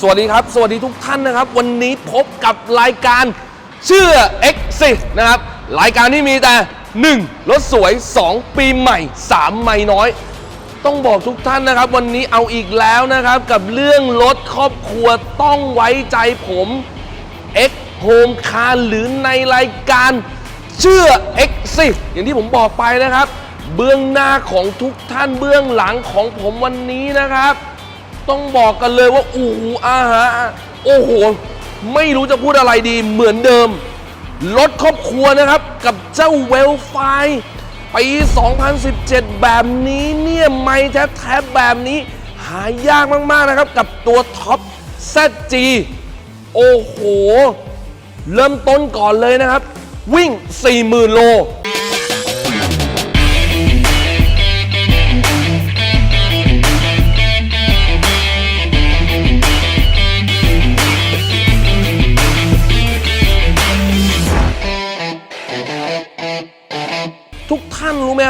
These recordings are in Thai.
สวัสดีครับ สวัสดีทุกท่านนะครับ วันนี้พบกับรายการเชื่อ Exit นะครับ รายการที่มีแต่ 1. รถสวย 2. ปีใหม่ 3. ไม่น้อย ต้องบอกทุกท่านนะครับ วันนี้เอาอีกแล้วนะครับ กับเรื่องรถครอบครัวต้องไว้ใจผม X Home Car หรือในรายการเชื่อ Exit อย่างที่ผมบอกไปนะครับ เบื้องหน้าของทุกท่านเบื้องหลังของผมวันนี้นะครับ ต้องบอกกันเลยว่าโอ้โหอาหารโอ้โห ไม่รู้จะพูดอะไรดีเหมือนเดิม รถครอบครัวนะครับ กับเจ้าเวลไฟปี 2017 แบบนี้เนี่ยไม่แท้ๆแบบนี้ หายากมาก ๆ นะครับ กับตัวท็อป ZG โอ้โห เริ่มต้นก่อนเลยนะครับ วิ่ง 40,000 โล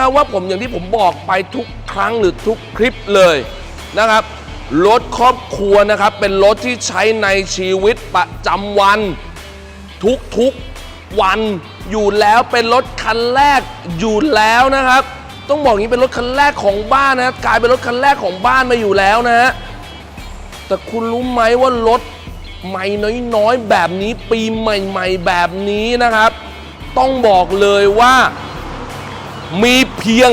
ท่านรู้ไหมครับว่าผมอย่างที่ผมบอกไปทุกครั้งหรือทุกคลิปเลยนะครับรถครอบครัวนะครับ เป็นรถที่ใช้ในชีวิตประจำวัน ทุกๆวันอยู่แล้วเป็นรถคันแรกอยู่แล้วนะครับ ต้องบอกอย่างนี้เป็นรถคันแรกของบ้านนะกลายเป็นรถคันแรกของบ้านมาอยู่แล้วนะฮะแต่คุณรู้ไหมว่ารถใหม่น้อยๆแบบนี้ปีใหม่ ๆ แบบนี้นะครับ ต้องบอกเลยว่า มีเพียง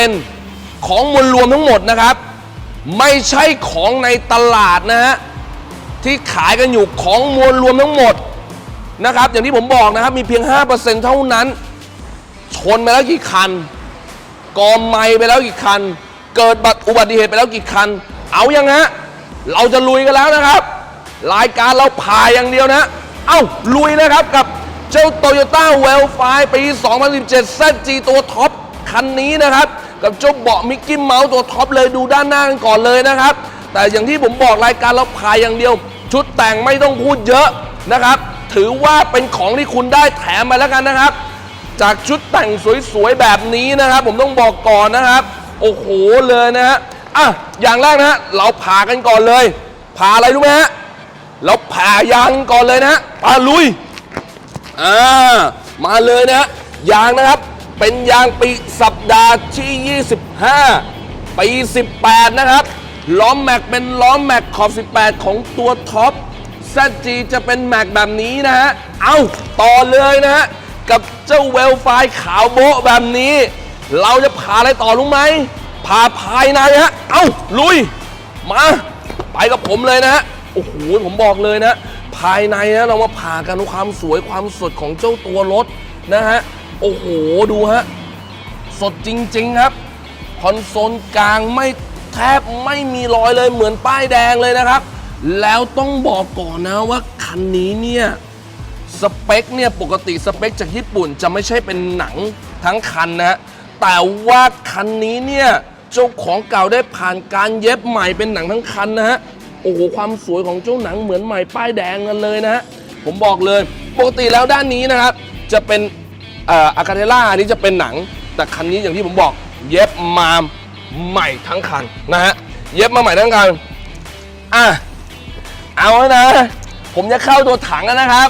5%ของมวลรวมทั้งหมดนะครับ ไม่ใช่ของในตลาดนะฮะที่ขายกันอยู่ของมวลรวมทั้งหมดนะครับ อย่างที่ผมบอกนะครับ มีเพียง 5%เท่านั้น ชนไปแล้วกี่คันกอมไม้ไปแล้วกี่คัน เกิดบัติอุบัติเหตุไปแล้วกี่คัน เอายังฮะเราจะลุยกันแล้วนะครับ รายการเราพายอย่างเดียวนะ เอ้าลุยนะครับกับ เจ้า Toyota w e l f i ปี 2017 ZG ตัวท็อปคันนี้นะครับ กับเจ้าเบาะมิกกี้เมาส์ตัวท็อปเลยดูด้านหน้ากันก่อนเลยนะครับ แต่อย่างที่ผมบอกรายการเราพายอย่างเดียว ชุดแต่งไม่ต้องพูดเยอะนะครับ ถือว่าเป็นของที่คุณได้แถมมาแล้วกันนะครับ จากชุดแต่งสวยๆ แบบนี้นะครับ ผมต้องบอกก่อนนะครับ โอ้โหเลยนะฮะอะอย่างแรกนะฮะเราผ่ากันก่อนเลยผ่าอะไรรู้ไหมฮะเราผ่ายางก่อนเลยนะฮะปาลุย อ่ามาเลยนะฮะยางนะครับ เป็นยางปีสัปดาห์ที่ 25 ปี 18 นะครับ ล้อมแม็กเป็นล้อมแม็กขอบ 18 ของตัวท็อป ZG จะเป็นแม็กแบบนี้นะฮะ เอาต่อเลยนะฮะ กับเจ้าเวลไฟขาวโบะแบบนี้ เราจะผ่าอะไรต่อรู้ไหมผ่าภายในฮะ เอาลุย มา ไปกับผมเลยนะฮะ โอ้โห ผมบอกเลยนะ ภายในนะเรามาผ่ากันความสวยความสดของเจ้าตัวรถนะฮะ โอ้โห ดูฮะ สดจริง ๆ ครับ คอนโซลกลางไม่แทบไม่มีรอยเลยเหมือนป้ายแดงเลยนะครับ แล้วต้องบอกก่อนนะว่าคันนี้เนี่ยสเปคเนี่ยปกติสเปคจากญี่ปุ่นจะไม่ใช่เป็นหนังทั้งคันนะฮะแต่ว่าคันนี้เนี่ยเจ้าของเก่าได้ผ่านการเย็บใหม่เป็นหนังทั้งคันนะฮะ โอ้โหความสวยของเจ้าหนังเหมือนใหม่ป้ายแดงกันเลยนะฮะผมบอกเลยปกติแล้วด้านนี้นะครับ จะเป็นอาคาเทล่าอันนี้จะเป็นหนัง แต่คันนี้อย่างที่ผมบอก เย็บมาใหม่ทั้งคันนะฮะเย็บมาใหม่ทั้งคันอะเอาแล้วนะ ผมจะเข้าตัวถังแล้วนะครับ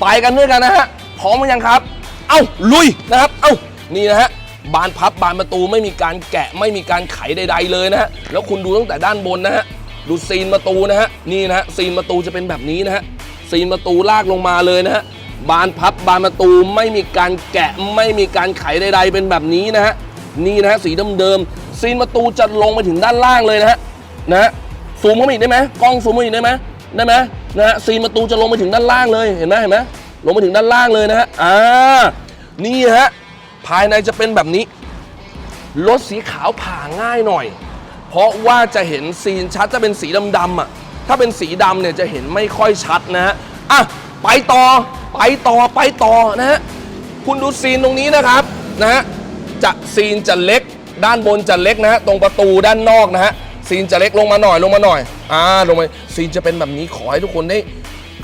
ไปกันด้วยกันนะฮะพร้อมหรือยังครับ เอ้าลุยนะครับ เอ้านี่นะฮะบานพับบานประตูไม่มีการแกะไม่มีการไขใด ๆ เลยนะฮะแล้วคุณดูตั้งแต่ด้านบนนะฮะ ดูซีนประตูนะฮะนี่นะฮะซีนประตูจะเป็นแบบนี้นะฮะซีนประตูลากลงมาเลยนะฮะบานพับบานประตูไม่มีการแกะไม่มีการไขใดๆเป็นแบบนี้นะฮะนี่นะฮะสีเดิมๆซีนประตูจะลงไปถึงด้านล่างเลยนะฮะนะฮะซูมเข้ามาอีกได้ไหมกล้องซูมเข้ามาอีกได้ไหมได้ไหมนะฮะซีนประตูจะลงไปถึงด้านล่างเลยเห็นไหมเห็นไหมลงไปถึงด้านล่างเลยนะฮะอ่านี่ฮะภายในจะเป็นแบบนี้รถสีขาวผ่าง่ายหน่อย เพราะว่าจะเห็นซีนชัดจะเป็นสีดำๆอะ ถ้าเป็นสีดำเนี่ยจะเห็นไม่ค่อยชัดนะฮะ อะ ไปต่อ ไปต่อ ไปต่อนะฮะ คุณดูซีนตรงนี้นะครับนะฮะ จะซีนจะเล็ก ด้านบนจะเล็กนะฮะ ตรงประตูด้านนอกนะฮะ ซีนจะเล็กลงมาหน่อยลงมาหน่อย อ่า ลงมา ซีนจะเป็นแบบนี้ขอให้ทุกคนได้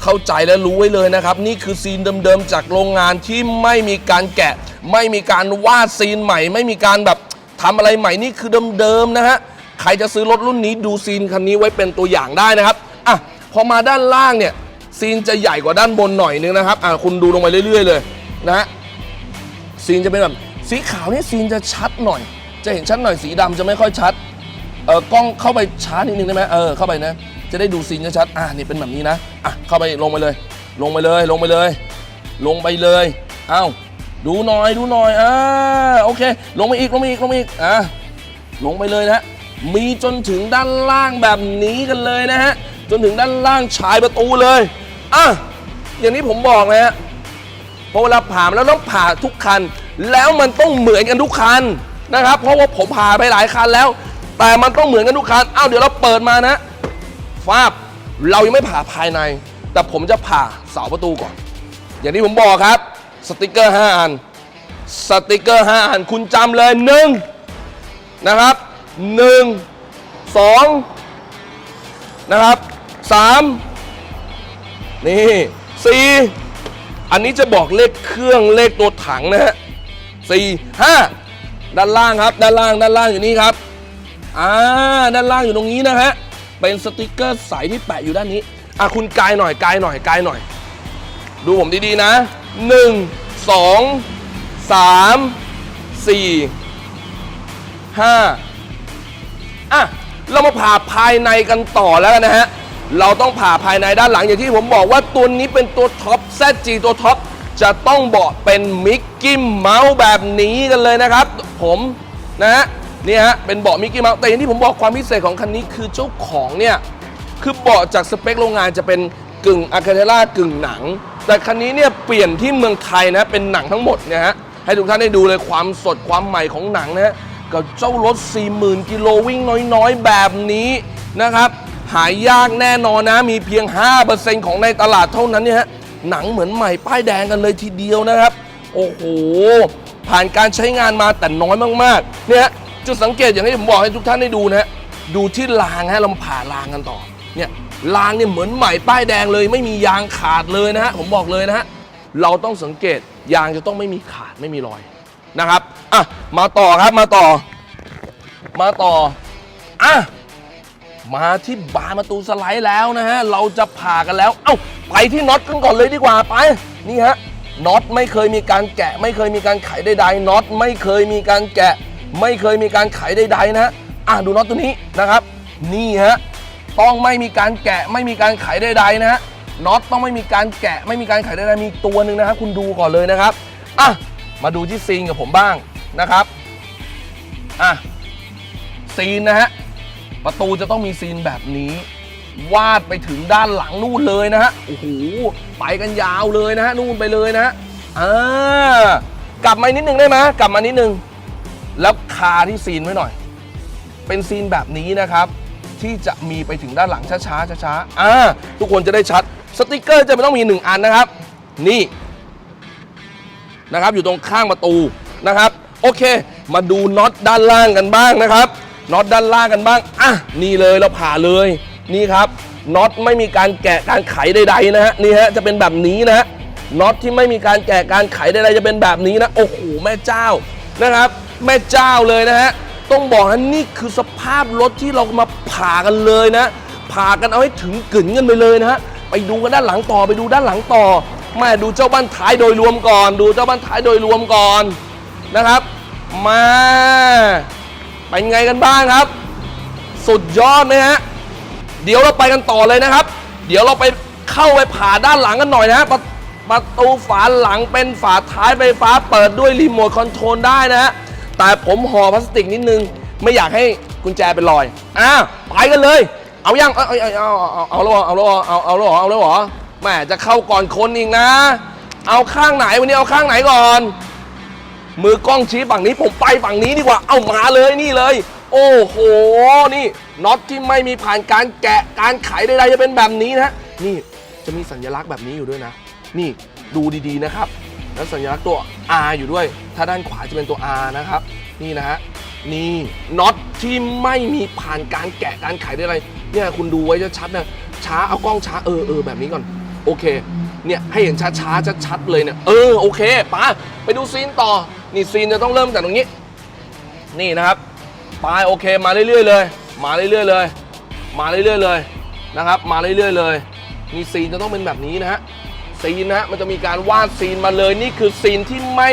เข้าใจและรู้ไว้เลยนะครับ นี่คือซีนเดิมๆจากโรงงานที่ไม่มีการแกะ ไม่มีการวาดซีนใหม่ ไม่มีการแบบทำอะไรใหม่ นี่คือเดิมๆนะฮะ ใครจะซื้อรถรุ่นนี้ดูซีนคันนี้ไว้เป็นตัวอย่างได้นะครับอะพอมาด้านล่างเนี่ยซีนจะใหญ่กว่าด้านบนหน่อยนึงนะครับอะคุณดูลงไปเรื่อย ๆ เลยนะฮะซีนจะเป็นแบบสีขาวนี่ซีนจะชัดหน่อย จะเห็นชัดหน่อยสีดำจะไม่ค่อยชัดเออกล้องเข้าไปช้านิดนึงได้ไหมเออเข้าไปนะจะได้ดูซีนชัดๆอะนี่เป็นแบบนี้นะอะเข้าไปลงไปเลย ลงไปเลยลงไปเลย ลงไปเลยเอ้าดูหน่อยดูหน่อยอ่าโอเค ลงไปอีกลงไปอีกลงไปอีกอะลงไปเลยนะ มีจนถึงด้านล่างแบบนี้กันเลยนะฮะ จนถึงด้านล่างชายประตูเลย อะ อย่างที่ผมบอกนะฮะพอเวลาผ่าแล้วต้องผ่าทุกคัน แล้วมันต้องเหมือนกันทุกคันนะครับ เพราะว่าผมผ่าไปหลายคันแล้ว แต่มันต้องเหมือนกันทุกคันอ้าวเดี๋ยวเราเปิดมานะฟาบเรายังไม่ผ่าภายใน แต่ผมจะผ่าเสาประตูก่อน อย่างที่ผมบอกครับ สติกเกอร์ 5 อัน สติกเกอร์ 5 อัน คุณจำเลยหนึ่งนะครับ 1 2นะครับ3นี่4อันนี้จะบอกเลขเครื่องเลขตัวถังนะฮะ4 5ด้านล่างครับ ด้านล่างด้านล่างอยู่นี่ครับอ่าด้านล่างอยู่ตรงนี้นะฮะเป็นสติกเกอร์ใสที่แปะอยู่ด้านนี้อะคุณกายหน่อยกายหน่อยกายหน่อย ดูผมดีๆนะ1 2 3 4ห้า อะเรามาผ่าภายในกันต่อแล้วกันนะฮะ เราต้องผ่าภายในด้านหลังอย่างที่ผมบอกว่าตัวนี้เป็นตัวท็อป ZG ตัวท็อปจะต้องเบาะเป็นมิกกี้เมาส์แบบนี้กันเลยนะครับ ผมนะฮะนี่ฮะเป็นเบาะมิกกี้เมาส์แต่อย่างที่ผมบอกความพิเศษของคันนี้คือเจ้าของเนี่ยคือเบาะจากสเปคโรงงานจะเป็นกึ่งอะคาเทล่ากึ่งหนัง แต่คันนี้เนี่ยเปลี่ยนที่เมืองไทยนะเป็นหนังทั้งหมดเนี่ยฮะให้ทุกท่านได้ดูเลยความสดความใหม่ของหนังนะฮะ กับเจ้ารถ 40,000 กิโลวิ่งน้อยๆ แบบนี้นะครับ หายากแน่นอนนะ มีเพียง 5%ของในตลาดเท่านั้นเนี่ยฮะหนังเหมือนใหม่ป้ายแดงกันเลยทีเดียวนะครับ โอ้โห ผ่านการใช้งานมาแต่น้อยมากๆ เนี่ยจุดสังเกตอย่างที่ผมบอกให้ทุกท่านได้ดูนะฮะดูที่รางฮะเรามาผ่ารางกันต่อ เนี่ยรางเนี่ยเหมือนใหม่ป้ายแดงเลย ไม่มียางขาดเลยนะฮะผมบอกเลยนะฮะเราต้องสังเกตยางจะต้องไม่มีขาดไม่มีรอย นะครับอะมาต่อครับมาต่อ มาต่ออะมาที่บานประตูสไลด์แล้วนะฮะเราจะผ่ากันแล้ว เอ้าไปที่น็อตกันก่อนเลยดีกว่าไปนี่ฮะน็อตไม่เคยมีการแกะ ไม่เคยมีการไขใดๆน็อตไม่เคยมีการแกะ ไม่เคยมีการไขใดๆนะฮะอะดูน็อตตัวนี้นะครับ นี่ฮะต้องไม่มีการแกะไม่มีการไขใดๆนะฮะน็อตต้องไม่มีการแกะ ไม่มีการไขใดๆมีตัวหนึ่งนะครับ คุณดูก่อนเลยนะครับอะ มาดูที่ซีนกับผมบ้างนะครับอะซีนนะฮะประตูจะต้องมีซีนแบบนี้ วาดไปถึงด้านหลังนู่นเลยนะฮะโอ้โหไปกันยาวเลยนะฮะนู่นไปเลยนะฮะอ่ากลับมานิดนึงได้ไหมกลับมานิดนึง แล้วคาที่ซีนไว้หน่อย เป็นซีนแบบนี้นะครับ ที่จะมีไปถึงด้านหลังช้าๆช้าๆอ่าทุกคนจะได้ชัดสติกเกอร์จะไม่ต้องมี 1 อันนะครับ นี่ นะครับ อยู่ตรงข้างประตูนะครับ โอเค มาดูน็อตด้านล่างกันบ้างนะครับน็อตด้านล่างกันบ้างอะนี่เลยเราผ่าเลยนี่ครับน็อตไม่มีการแกะการไขใดๆนะฮะนี่ฮะจะเป็นแบบนี้นะฮะน็อตที่ไม่มีการแกะการไขใดๆจะเป็นแบบนี้นะโอ้โหแม่เจ้านะครับ แม่เจ้าเลยนะฮะต้องบอกนะนี่คือสภาพรถที่เรามาผ่ากันเลยนะผ่ากันเอาให้ถึงกึ่นกันไปเลยนะฮะไปดูกันด้านหลังต่อไปดูด้านหลังต่อ แม่ดูเจ้าบ้านท้ายโดยรวมก่อน ดูเจ้าบ้านท้ายโดยรวมก่อนนะครับ มาเป็นไงกันบ้างครับ สุดยอดไหมฮะเดี๋ยวเราไปกันต่อเลยนะครับ เดี๋ยวเราไปเข้าไปผ่าด้านหลังกันหน่อยนะฮะประประตูฝาหลังเป็นฝาท้ายไฟฟ้าเปิดด้วยรีโมทคอนโทรลได้นะฮะแต่ผมห่อพลาสติกนิดนึง ไม่อยากให้กุญแจเป็นรอยอะไปกันเลย เอายังเอาเอาเอาเอาเอาแล้วเหรอเอาแล้วเหรอเอาเอาแล้วเหรอเอา แล้วเหรอแหมจะเข้าก่อนคนอีกนะ เอาข้างไหนวันนี้เอาข้างไหนก่อน มือกล้องชี้ฝั่งนี้ผมไปฝั่งนี้ดีกว่า เอามาเลยนี่เลย โอ้โห นี่น็อตที่ไม่มีผ่านการแกะการไขใดๆจะเป็นแบบนี้นะ นี่จะมีสัญลักษณ์แบบนี้อยู่ด้วยนะ นี่ดูดีๆนะครับ แล้วสัญลักษณ์ตัว R อยู่ด้วย ถ้าด้านขวาจะเป็นตัว R นะครับ นี่นะฮะนี่น็อตที่ไม่มีผ่านการแกะการไขใดๆเนี่ยคุณดูไว้จะชัดนะช้าเอากล้องช้าเออเออแบบนี้ก่อน โอเค เนี่ยให้เห็นช้าช้าๆชัดๆเลยเนี่ย เออโอเคไปาไปดูซีนต่อ นี่ซีนจะต้องเริ่มจากตรงนี้ นี่นะครับไปโอเคมาเรื่อยๆเลย มาเรื่อยๆเลย มาเรื่อยๆเลยนะครับ มาเรื่อยๆเลยนี่ซีนจะต้องเป็นแบบนี้นะฮะซีนนะฮะมันจะมีการวาดซีนมาเลยนี่คือซีนที่ไม่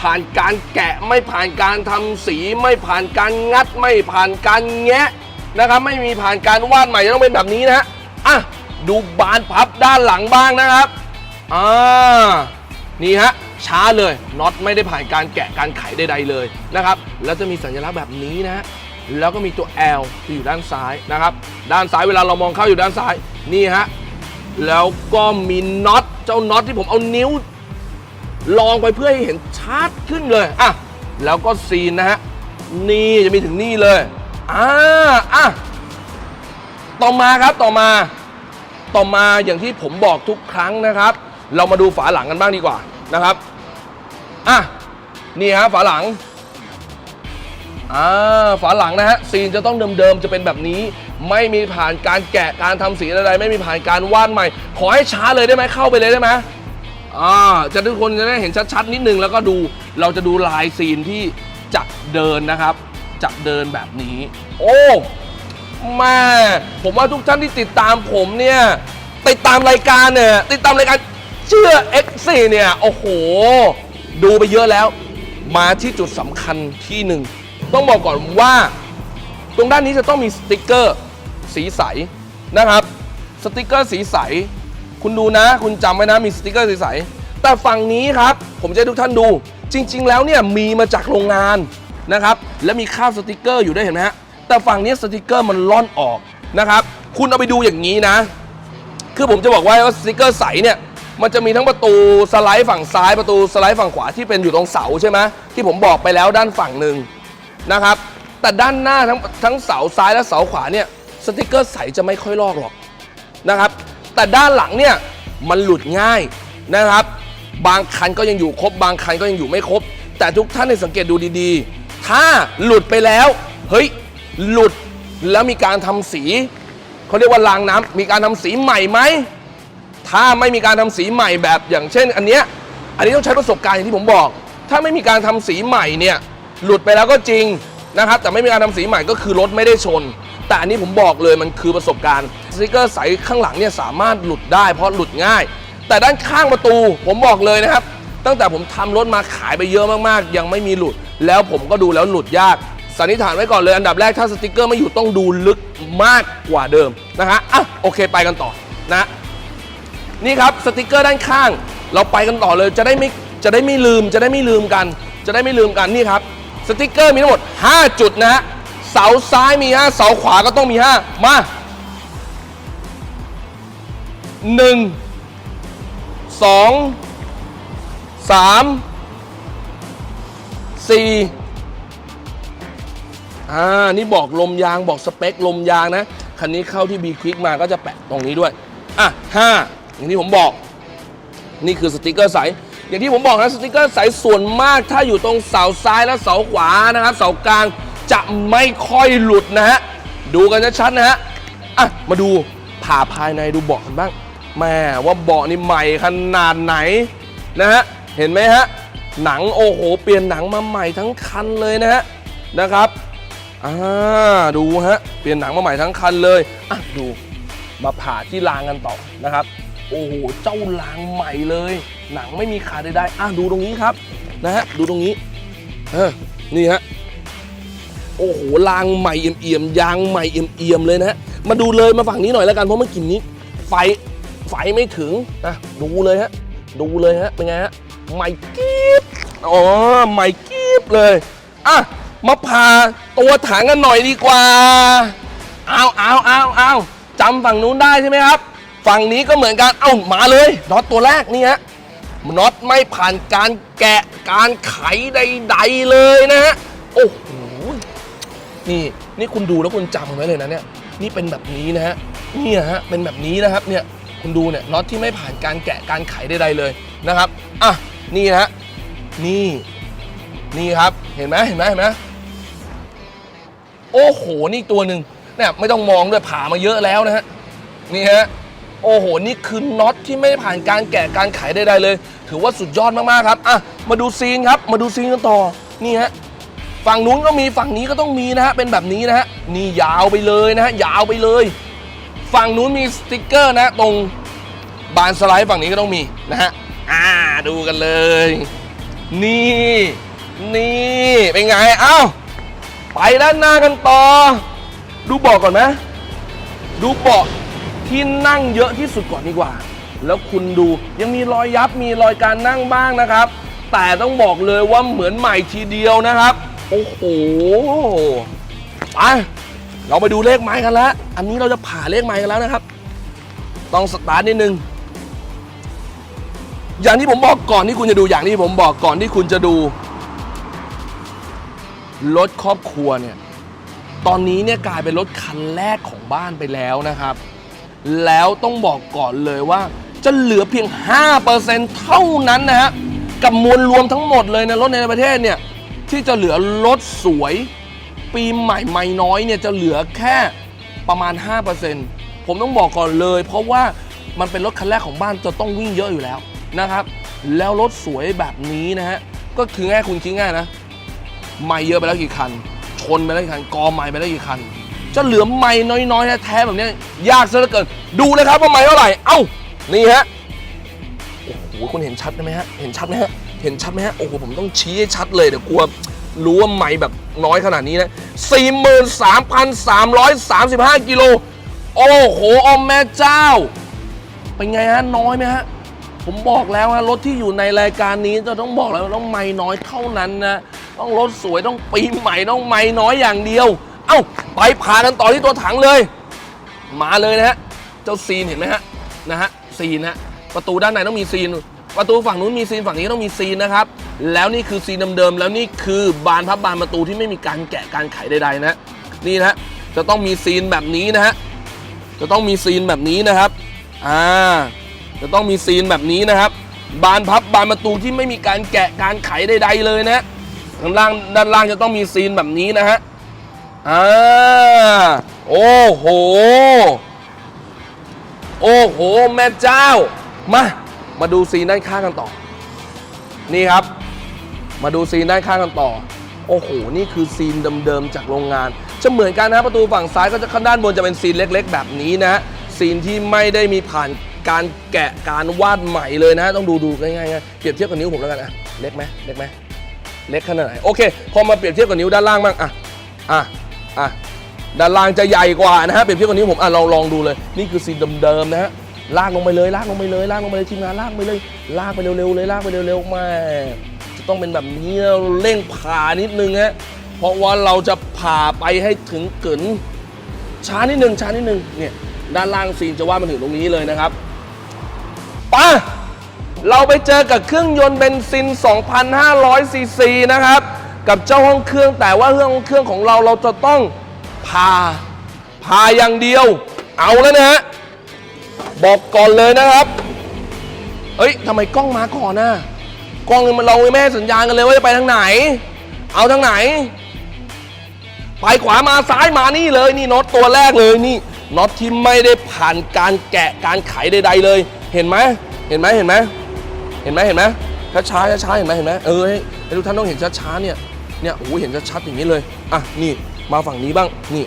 ผ่านการแกะไม่ผ่านการทำสี ไม่ผ่านการงัด ไม่ผ่านการแงะนะครับ ไม่มีผ่านการวาดใหม่จะต้องเป็นแบบนี้นะฮะอะ ดูบานพับด้านหลังบ้างนะครับ อ่า นี่ฮะ ช้าเลยน็อตไม่ได้ผ่านการแกะการไขใดๆเลยนะครับ แล้วจะมีสัญลักษณ์แบบนี้นะฮะแล้วก็มีตัว L ที่อยู่ด้านซ้ายนะครับ ด้านซ้ายเวลาเรามองเข้าอยู่ด้านซ้าย นี่ฮะ แล้วก็มีน็อต เจ้าน็อตที่ผมเอานิ้ว ลองไปเพื่อให้เห็นชัดขึ้นเลย อะ แล้วก็ซีนนะฮะ นี่จะมีถึงนี่เลย อ่า อะ ต่อมาครับ ต่อมา ต่อมาอย่างที่ผมบอกทุกครั้งนะครับ เรามาดูฝาหลังกันบ้างดีกว่านะครับอะนี่ฮะฝาหลังอ่าฝาหลังนะฮะซีนจะต้องเดิมๆจะเป็นแบบนี้ ไม่มีผ่านการแกะการทำสีอะไร ไม่มีผ่านการวาดใหม่ ขอให้ช้าเลยได้ไหมเข้าไปเลยได้ไหมอ่าจะทุกคนจะได้เห็นชัดๆนิดนึงแล้วก็ดูเราจะดูลายซีนที่จะเดินนะครับจะเดินแบบนี้ โอ้ แม่ผมว่าทุกท่านที่ติดตามผมเนี่ยติดตามรายการเนี่ยติดตามรายการเชื่อ X4 เนี่ยโอ้โห ดูไปเยอะแล้ว มาที่จุดสำคัญที่หนึ่งต้องบอกก่อนว่า ตรงด้านนี้จะต้องมีสติกเกอร์สีใสนะครับ สติกเกอร์สีใส คุณดูนะ คุณจำไว้นะมีสติกเกอร์สีใส แต่ฝั่งนี้ครับ ผมจะให้ทุกท่านดู จริง ๆ แล้วเนี่ยมีมาจากโรงงานนะครับ และมีค่าบสติกเกอร์อยู่ด้วยเห็นไหมฮะ แต่ฝั่งนี้สติกเกอร์มันล่อนออกนะครับ คุณเอาไปดูอย่างนี้นะ คือผมจะบอกว่าว่าสติกเกอร์ใสเนี่ย มันจะมีทั้งประตูสไลด์ฝั่งซ้ายประตูสไลด์ฝั่งขวาที่เป็นอยู่ตรงเสาใช่ไหมที่ผมบอกไปแล้วด้านฝั่งหนึ่งนะครับ แต่ด้านหน้าทั้งทั้งเสาซ้ายและเสาขวาเนี่ยสติกเกอร์ใสจะไม่ค่อยลอกหรอกนะครับ แต่ด้านหลังเนี่ยมันหลุดง่ายนะครับ บางคันก็ยังอยู่ครบบางคันก็ยังอยู่ไม่ครบ แต่ทุกท่านให้สังเกตดูดีๆ ถ้าหลุดไปแล้ว เฮ้ย หลุดแล้วมีการทำสีเขาเรียกว่าลางน้ำมีการทำสีใหม่ไหมถ้าไม่มีการทำสีใหม่แบบอย่างเช่น อันเนี้ยอันนี้ต้องใช้ประสบการณ์อย่างที่ผมบอก ถ้าไม่มีการทำสีใหม่เนี่ยหลุดไปแล้วก็จริงนะครับแต่ไม่มีการทำสีใหม่ก็คือรถไม่ได้ชน แต่อันนี้ผมบอกเลยมันคือประสบการณ์สติกเกอร์ใสข้างหลังเนี่ยสามารถหลุดได้ เพราะหลุดง่าย แต่ด้านข้างประตูผมบอกเลยนะครับ ตั้งแต่ผมทำรถมาขายไปเยอะมากๆ ยังไม่มีหลุด แล้วผมก็ดูแล้วหลุดยาก สันนิษฐานไว้ก่อนเลยอันดับแรกถ้าสติกเกอร์ไม่อยู่ต้องดูลึกมากกว่าเดิมนะฮะอะโอเคไปกันต่อนะนี่ครับสติกเกอร์ด้านข้าง เราไปกันต่อเลยจะได้ไม่จะได้ไม่ลืม จะได้ไม่ลืมกัน จะได้ไม่ลืมกันนี่ครับสติกเกอร์มีทั้งหมด 5 จุดนะฮะเสาซ้ายมี 5 เสาขวาก็ต้องมี 5 มา 1 2 3 4 อ่านี่บอกลมยางบอกสเปคลมยางนะ คันนี้เข้าที่ B Quick มาก็จะแปะตรงนี้ด้วย อะห้าอย่างที่ผมบอก นี่คือสติกเกอร์ใส อย่างที่ผมบอกนะสติกเกอร์ใสส่วนมากถ้าอยู่ตรงเสาซ้ายและเสาขวานะครับเสากลางจะไม่ค่อยหลุดนะฮะ ดูกันชัดๆนะฮะ อะ มาดูผ่าภายในดูเบาะกันบ้างแม่ว่าเบาะนี่ใหม่ขนาดไหนนะฮะ เห็นไหมฮะ หนังโอ้โห เปลี่ยนหนังมาใหม่ทั้งคันเลยนะฮะนะครับ อ่าดูฮะ เปลี่ยนหนังมาใหม่ทั้งคันเลยอะดูมาผ่าที่รางกันต่อนะครับ โอ้โห เจ้ารางใหม่เลย หนังไม่มีขาดใดๆอะดูตรงนี้ครับนะฮะดูตรงนี้เออนี่ฮะโอ้โหรางใหม่เอี่ยมๆยางใหม่เอี่ยมๆเลยนะฮะมาดูเลยมาฝั่งนี้หน่อยแล้วกันเพราะเมื่อกี้นี้ไฟไฟไม่ถึงนะดูเลยฮะดูเลยฮะเป็นไงฮะใหม่กิ๊บอ๋อใหม่กิ๊บเลยอะมาผ่า ตัวถังกันหน่อยดีกว่า เอาเอาเอาเอาจำฝั่งนู้นได้ใช่ไหมครับ ฝั่งนี้ก็เหมือนกัน เอ้ามาเลยน็อตตัวแรกนี่ฮะน็อตไม่ผ่านการแกะการไขใด ๆเลยนะฮะ โอ้โห นี่นี่คุณดูแล้วคุณจำไว้เลยนะเนี่ย นี่เป็นแบบนี้นะฮะเนี่ยฮะ เป็นแบบนี้นะครับ เนี่ย คุณดูเนี่ยน็อตที่ไม่ผ่านการแกะการไขใดๆเลยนะครับ อะ นี่นะฮะ นี่ นี่ครับ เห็นไหมเห็นไหมเห็นไหม โอ้โห นี่ตัวหนึ่งเนี่ยไม่ต้องมองด้วยผ่ามาเยอะแล้วนะฮะ นี่ฮะ โอ้โห นี่คือน็อตที่ไม่ได้ผ่านการแกะการไขใดๆเลย ถือว่าสุดยอดมากๆครับ อะ มาดูซีนครับ มาดูซีนกันต่อ นี่ฮะ ฝั่งนู้นก็มี ฝั่งนี้ก็ต้องมีนะฮะ เป็นแบบนี้นะฮะ นี่ยาวไปเลยนะฮะ ยาวไปเลย ฝั่งนู้นมีสติกเกอร์นะ ตรงบานสไลด์ฝั่งนี้ก็ต้องมีนะฮะ อ่า ดูกันเลย นี่ นี่ เป็นไง เอ้า ไปด้านหน้ากันต่อ ดูเบอกก่อนไหมดูเบาะที่นั่งเยอะที่สุดก่อนดีกว่า แล้วคุณดูยังมีรอยยับมีรอยการนั่งบ้างนะครับ แต่ต้องบอกเลยว่าเหมือนใหม่ทีเดียวนะครับ โอ้โหไปเราไปดูเลขไม้กันแล้ว อันนี้เราจะผ่าเลขไม้กันแล้วนะครับ ต้องสตาร์ทนิดนึง อย่างที่ผมบอกก่อนที่คุณจะดูอย่างที่ผมบอกก่อนที่คุณจะดู รถครอบครัวเนี่ย ตอนนี้เนี่ยกลายเป็นรถคันแรกของบ้านไปแล้วนะครับ แล้วต้องบอกก่อนเลยว่า จะเหลือเพียง 5%เท่านั้นนะฮะ กับมวลรวมทั้งหมดเลยในะรถในประเทศเนี่ย ที่จะเหลือรถสวย ปีใหม่ใหม่น้อยเนี่ยจะเหลือแค่ประมาณ 5%ผมต้องบอกก่อนเลย เพราะว่ามันเป็นรถคันแรกของบ้านจะต้องวิ่งเยอะอยู่แล้วนะครับ แล้วรถสวยแบบนี้นะฮะ ก็คือง่ายคุณคิดง่ายนะ ไม่เยอะไปแล้วกี่คัน ชนไปแล้วกี่คัน กอไม่ไปแล้วกี่คัน จะเหลือไม่น้อยๆแท้ๆแบบนี้ยากซะเหลือเกิน ดูเลยครับว่าไม่เท่าไหร่ เอ้า นี่ฮะ โอ้โห คุณเห็นชัดไหมฮะ เห็นชัดไหมฮะ เห็นชัดไหมฮะ โอ้โห ผมต้องชี้ให้ชัดเลยเดี๋ยวกลัวรู้ว่าไม่แบบน้อยขนาดนี้นะ 43,335 กิโล โอ้โหอมแม่เจ้า เป็นไงฮะ น้อยไหมฮะ ผมบอกแล้วฮะ รถที่อยู่ในรายการนี้จะต้องบอกแล้วว่าต้องไม่น้อยเท่านั้นนะ ต้องรถสวยต้องปีใหม่ต้องไม่น้อยอย่างเดียว เอ้าไปผ่ากันต่อที่ตัวถังเลย มาเลยนะฮะเจ้าซีนเห็นไหมฮะนะฮะซีนฮะประตูด้านในต้องมีซีน ประตูฝั่งนู้นมีซีนฝั่งนี้ต้องมีซีนนะครับ แล้วนี่คือซีนเดิมๆแล้วนี่คือบานพับบานประตูที่ไม่มีการแกะการไขใดๆนะนี่นะฮะจะต้องมีซีนแบบนี้นะฮะจะต้องมีซีนแบบนี้นะครับอ่าจะต้องมีซีนแบบนี้นะครับ บานพับบานประตูที่ไม่มีการแกะการไขใด ๆ เลยนะ ข้างล่างด้านล่างจะต้องมีซีนแบบนี้นะฮะอ่าโอ้โห โอ้โห แม่เจ้า มา มาดูซีนด้านข้างกันต่อ นี่ครับ มาดูซีนด้านข้างกันต่อ โอ้โห นี่คือซีนเดิมๆจากโรงงาน จะเหมือนกันนะประตูฝั่งซ้ายก็จะข้างด้านบนจะเป็นซีนเล็ก ๆ แบบนี้นะ ซีนที่ไม่ได้มีผ่านการแกะการวาดใหม่เลยนะ ต้องดูดูง่ายๆเปรียบเทียบกับนิ้วผมแล้วกันอะเล็กไหมเล็กไหม เล็กขนาดไหนโอเค พอมาเปรียบเทียบกับนิ้วด้านล่างบ้างอะอะอะด้านล่างจะใหญ่กว่านะฮะเปรียบเทียบกับนิ้วผมอะลองลองดูเลย นี่คือซีนเดิมๆนะฮะลากลงไปเลยลากลงไปเลยลากลงไปเลยทีมงานลากไปเลย ลากไปเร็วๆเลยลากไปเร็วๆแม่จะต้องเป็นแบบนี้เราเร่งผ่านิดนึงฮะเพราะว่าเราจะผ่าไปให้ถึงเกึนช้านิดนึงช้านิดนึงเนี่ยด้านล่างซีนจะว่าดมาถึงตรงนี้เลยนะครับไป่ะ เราไปเจอกับเครื่องยนต์เบนซิน 2,500 ซีซีนะครับ กับเจ้าห้องเครื่องแต่ว่าเครื่องเครื่องของเราเราจะต้องพาพาอย่างเดียว เอาแล้วนะฮะบอกก่อนเลยนะครับ เอ้ยทำไมกล้องมาก่อนนะกล้องมันเรายังไม่ให้สัญญาณกันเลยว่าจะไปทางไหน เอาทางไหน ไปขวามาซ้ายมานี่เลยนี่น็อตตัวแรกเลยนี่น็อตที่ไม่ได้ผ่านการแกะการไขใด ๆ เลย เห็นไหมเห็นไหมเห็นไหม ห็นไหมเห็นไหมช้าช้าช้าเห็นไหมเห็นไหมเออให้ทุกท่านต้องเห็นช้าๆเนี่ยเนี่ยโอ้โหเห็นชัดๆอย่างนี้เลยอะนี่มาฝั่งนี้บ้างนี่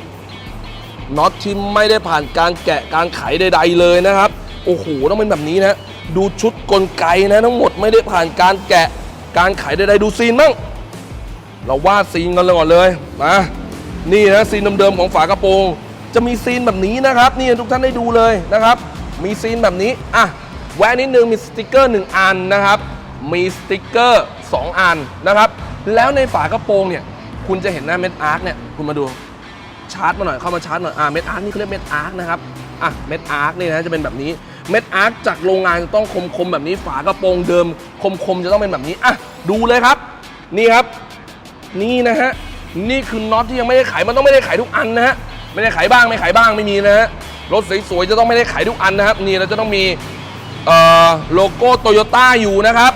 น็อตที่ไม่ได้ผ่านการแกะการไขใด ๆ เลยนะครับ โอ้โหต้องเป็นแบบนี้นะ ดูชุดกลไกนะทั้งหมดไม่ได้ผ่านการแกะการไขใดๆดูซีนบ้างเราวาดซีนกันเลยก่อนเลยมานี่นะซีนเดิมๆของฝากระโปรง จะมีซีนแบบนี้นะครับ นี่ทุกท่านได้ดูเลยนะครับ มีซีนแบบนี้อะ แวะนิดนึงมีสติกเกอร์1อันนะครับ มีสติกเกอร์ 2 อันนะครับ แล้วในฝากระโปรงเนี่ย คุณจะเห็นหน้าเม็ดอาร์คเนี่ย คุณมาดูชาร์จมาหน่อย เข้ามาชาร์จหน่อย อ่า เม็ดอาร์คนี่เขาเรียกเม็ดอาร์คนะครับ อะ เม็ดอาร์คนี่นะ จะเป็นแบบนี้ เม็ดอาร์คจากโรงงานจะต้องคมๆแบบนี้ ฝากระโปรงเดิมคมๆจะต้องเป็นแบบนี้ อะ ดูเลยครับ นี่ครับ นี่นะฮะ นี่คือน็อตที่ยังไม่ได้ขาย มันต้องไม่ได้ขายทุกอันนะฮะ ไม่ได้ขายบ้าง ไม่ขายบ้าง ไม่มีนะฮะ รถสวยๆจะต้องไม่ได้ขายทุกอันนะครับ นี่เราจะต้องมี โลโก้โตโยต้าอยู่นะครับ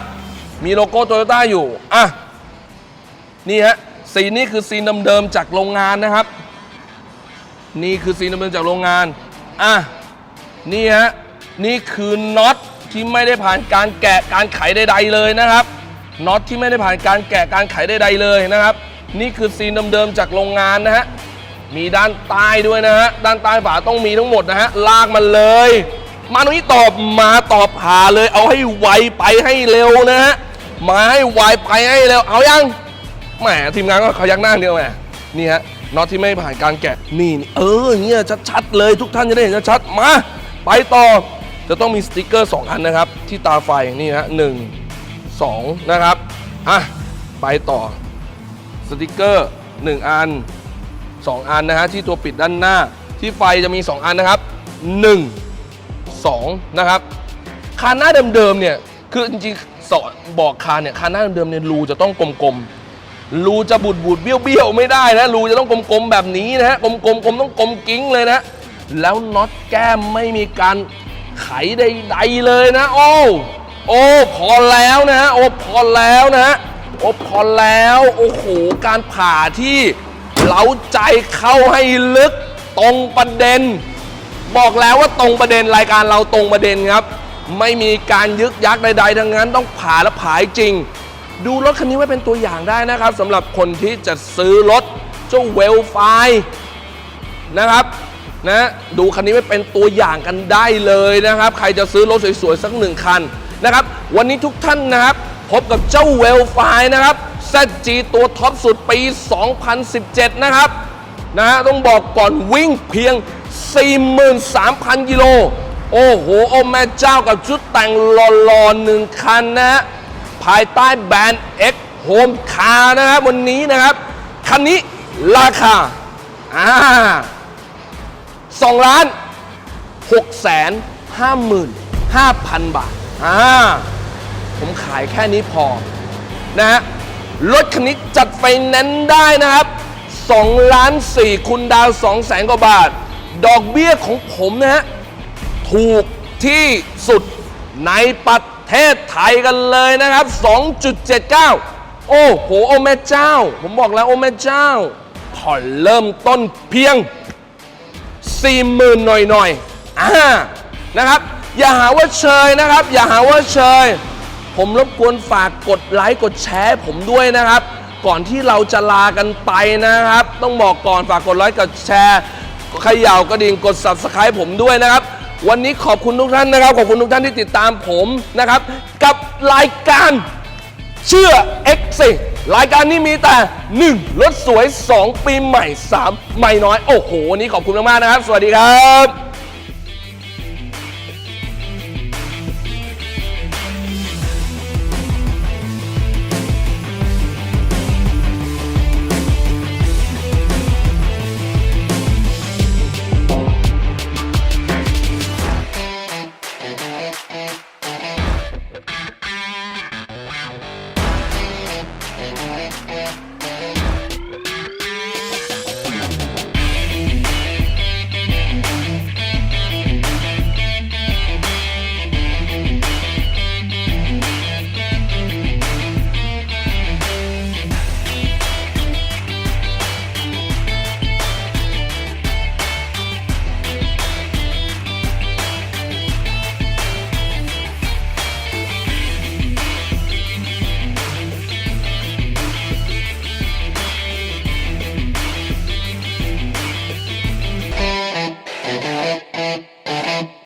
มีโลโก้โตโยต้าอยู่ อะ นี่ฮะซีนนี่คือซีเดิมๆจากโรงงานนะครับ นี่คือซีเดิมๆจากโรงงาน อะ นี่ฮะ นี่คือน็อตที่ไม่ได้ผ่านการแกะการไขใด ๆ เลยนะครับน็อตที่ไม่ได้ผ่านการแกะการไขใดๆเลยนะครับ นี่คือซีนเดิมๆจากโรงงานนะฮะมีด้านใต้ด้วยนะฮะด้านใต้ฝาต้องมีทั้งหมดนะฮะลากมันเลย มาตรงนี้ตอบมาตอบผ่าเลย เอาให้ไวไปให้เร็วนะฮะมาให้ไวไปให้เร็วเอายังแหมทีมงานก็ขยักหน้าเดียวแหมนี่ฮะน็อตที่ไม่ผ่านการแกะนี่นี่เออเนี่ยชัดๆเลยทุกท่านจะได้เห็นชัดๆมาไปต่อจะต้องมีสติกเกอร์ 2 อันนะครับ ที่ตาไฟนี่ฮะหนึ่งสองนะครับอะไปต่อสติกเกอร์ 1 อัน 2 อันนะฮะที่ตัวปิดด้านหน้าที่ไฟจะมี 2 อันนะครับ 1 2นะครับคานหน้าเดิมๆเนี่ยคือจริงๆสอนบอกคานเนี่ยคานหน้าเดิมๆเนี่ยรูจะต้องกลมๆรูจะบูดบูดเบี้ยวเบี้ยวไม่ได้นะรูจะต้องกลมๆแบบนี้นะฮะกลมๆกลมต้องกลมกิ้งเลยนะแล้วน็อตแก้มไม่มีการไขใดๆเลยนะ โอ้โอ้พอแล้วนะฮะโอ้พอแล้วนะฮะโอ้พอแล้วโอ้โหการผ่าที่เล้าใจเข้าให้ลึกตรงประเด็น บอกแล้วว่าตรงประเด็นรายการเราตรงประเด็นครับ ไม่มีการยึกยักใดๆทั้งนั้นต้องผ่าและผายจริง ดูรถคันนี้ไว้เป็นตัวอย่างได้นะครับสำหรับคนที่จะซื้อรถเจ้าเวลไฟนะครับนะดูคันนี้ไว้เป็นตัวอย่างกันได้เลยนะครับ ใครจะซื้อรถสวยๆสักหนึ่งคันนะครับ วันนี้ทุกท่านนะครับพบกับเจ้าเวลไฟนะครับ ZG ตัวท็อปสุดปี 2017 นะครับนะฮะต้องบอกก่อนวิ่งเพียง 43,000 กิโล โอ้โห โอ้แม่เจ้ากับชุดแต่งหล่อๆหนึ่งคันนะฮะ ภายใต้แบรนด์ X Home Car นะครับ วันนี้นะครับ คันนี้ราคา อ่า2ล้าน6แสน5หมื่น5,000บาท อ่า ผมขายแค่นี้พอ นะฮะ รถคันนี้จัดไฟแนนซ์ได้นะครับ2ล้าน4คุณดาว2แสนกว่าบาท ดอกเบี้ยของผมนะฮะ ถูกที่สุดในประเทศไทยกันเลยนะครับ 2.79 โอ้โห โอ้แม่เจ้า ผมบอกแล้ว โอ้แม่เจ้า ผ่อนเริ่มต้นเพียงสี่หมื่นหน่อยหน่อยๆอ่านะครับ อย่าหาว่าเชยนะครับ อย่าหาว่าเชย ผมรบกวนฝากกดไลค์กดแชร์ผมด้วยนะครับ ก่อนที่เราจะลากันไปนะครับ ต้องบอกก่อนฝากกดไลค์กดแชร์ เขย่ากระดิ่งกด subscribe ผมด้วยนะครับ วันนี้ขอบคุณทุกท่านนะครับ ขอบคุณทุกท่านที่ติดตามผมนะครับ กับรายการเชื่อ X สิรายการนี้มีแต่ 1 รถสวย 2 ปีใหม่ 3 ใหม่น้อย โอ้โห วันนี้ขอบคุณมากๆนะครับ สวัสดีครับ